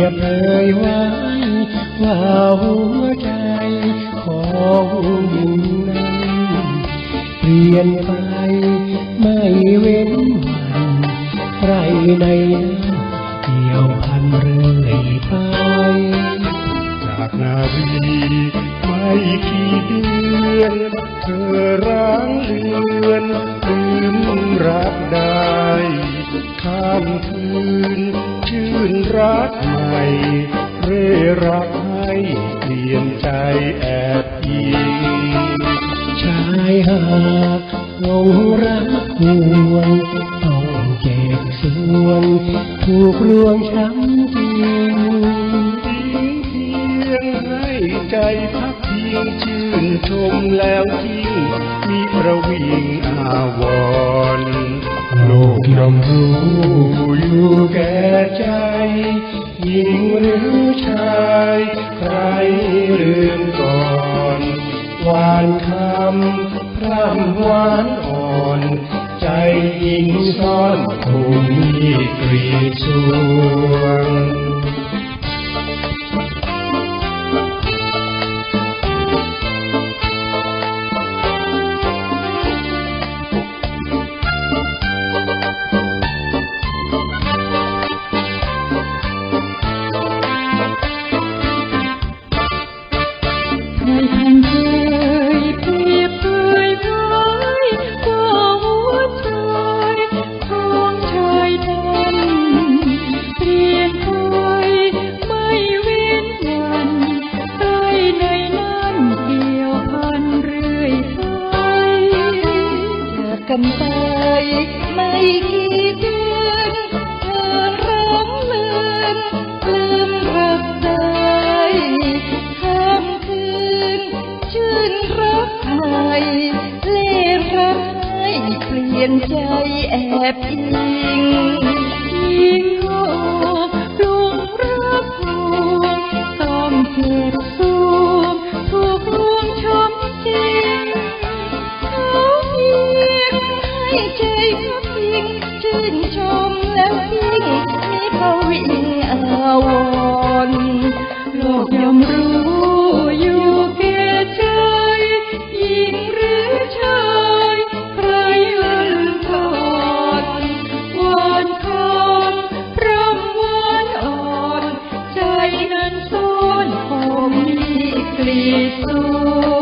ยบเลยไว้ว่าหัวใจของหญิงนั้นเปลี่ยนไปไม่เว้นวันไรในนั้นเกี่ยวพันเรื่อยไปจากนาวีไม่กี่เดือนเธอร้างเลือนลืมรักได้ข้ามคืนชื่นรัก เร่รักให้เปลี่ยนใจแอบยิงชายหาดลงรักหวงต้องเจ็บสวงถูกลวงช้ำจริงทิ้งเพียงให้ใจพักเพิงชื่นชมแล้วทิ้งมีประวิงอาวรณ์โลกยอมรู้อยู่แก่ใจ หญิงหรือชายใครลืมก่อนหวานคำพร่ำหวานอ่อน ใจหญิงซ่อนถูมีกรีดสวง กันไปไม่กี่เดือนเธอร้องเลือนลืมรักได้ค่ำคืน ชื่นรักใหม่เล่รักให้เปลี่ยนใจแอบอิงยิง ให้ใจพักพิงชื่นชมแล้วทิ้งมีเขาวิ่งอาวรณ์โลกย่อมรู้อยู่แก่ใจหญิงหรือชายใครเล่นก่อนหวานคำพร่ำหวานอ่อน ใจนั้นซ่อนคงมีกลีดสว